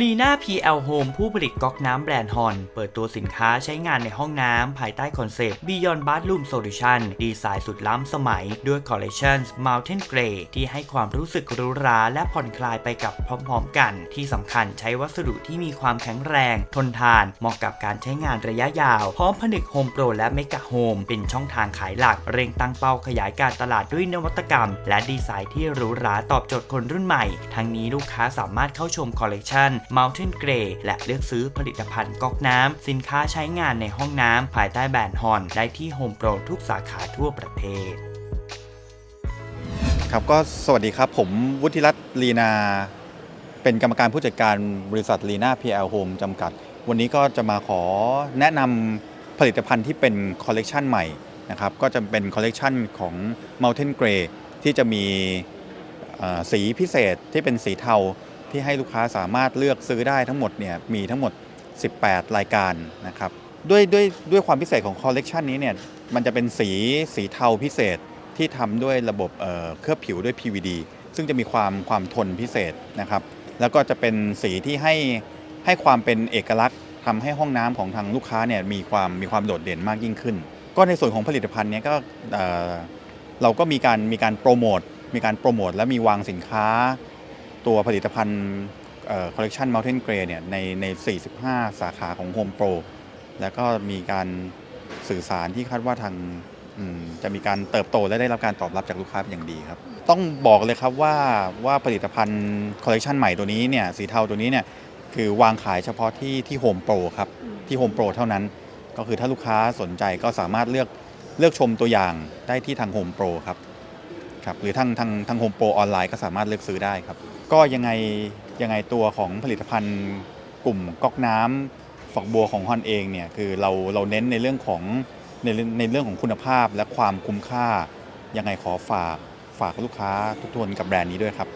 ลีน่า PL Home ผู้ผลิตก๊อกน้ำแบรนด์ฮอน เปิดตัวสินค้าใช้งานในห้องน้ำ ภายใต้คอนเซปต์ Beyond Bathroom Solution ดีไซน์สุดล้ำสมัย ด้วย Collection Mountain Grey ที่ให้ความรู้สึกหรูหราและผ่อนคลายไปกับพร้อมๆกัน ที่สำคัญใช้วัสดุที่มีความแข็งแรง ทนทาน เหมาะกับการใช้งานระยะยาว พร้อมผนึก Home Pro และ Mega Home เป็นช่องทางขายหลัก เร่งตั้งเป้าขยายการตลาดด้วยนวัตกรรม และดีไซน์ที่หรูหราตอบโจทย์คนรุ่นใหม่ ทั้งนี้ลูกค้าสามารถเข้าชมคอลเลกชัน Mountain Grey และเลือกซื้อผลิตภัณฑ์ก๊อกน้ำ สินค้าใช้งานในห้องน้ำ ภายใต้แบรนด์ฮอนได้ที่ Home Pro ทุกสาขาทั่วประเทศครับก็สวัสดีครับ ผมวุฒิรัตน์ลีนา เป็นกรรมการผู้จัดการบริษัทลีนา PL Home จำกัด วันนี้ก็จะมาขอแนะนำผลิตภัณฑ์ที่เป็นคอลเลกชันใหม่นะครับก็จะเป็นคอลเลกชันของ Mountain Grey ที่จะมีสีพิเศษที่เป็นสีเทา ที่ให้ลูกค้าสามารถเลือกซื้อได้ทั้งหมดเนี่ยมีทั้งหมด 18 รายการนะครับด้วยด้วยด้วยความพิเศษของคอลเลกชันนี้เนี่ยมันจะเป็นสีสีเทาพิเศษที่ทำด้วยระบบเอ่อเคลือบผิวด้วย PVD ซึ่งจะมีความความทนพิเศษนะครับ แล้วก็จะเป็นสีที่ให้ให้ความเป็นเอกลักษณ์ทำให้ห้องน้ำของทางลูกค้าเนี่ยมีความมีความโดดเด่นมากยิ่งขึ้น ก็ในส่วนของผลิตภัณฑ์เนี้ก็เเราก็มีการมีการโปรโมทมีการโปรโมทและมีวางสินค้า ตัวผลิตภัณฑ์คอลเลกชัน Mountain Grey เนี่ยในใน 45 สาขาของ Home Pro แล้วก็มีการสื่อสารที่คาดว่าทางจะมีการเติบโตและได้รับการตอบรับจากลูกค้าเป็นอย่างดีครับ ต้องบอกเลยครับว่าว่าผลิตภัณฑ์คอลเลกชันใหม่ตัวนี้เนี่ยสีเทาตัวนี้เนี่ยคือวางขายเฉพาะที่ที่โฮมโปรครับที่โฮมโปรเท่านั้น ก็คือถ้าลูกค้าสนใจก็สามารถเลือกเลือกชมตัวอย่างได้ที่ทางโฮมโปรครับ ครับหรือทางทางทางโฮมโปรออนไลน์ก็สามารถเลือกซื้อได้ครับ ก็ยังไงยังไงตัวของผลิตภัณฑ์กลุ่มก๊อกน้ำฝักบัวของฮอนเองเนี่ยคือเราเราเน้นในเรื่องของในเรื่องในเรื่องของคุณภาพและความคุ้มค่า ยังไงขอฝากฝากลูกค้าทุกทวนกับแบรนด์นี้ด้วยครับ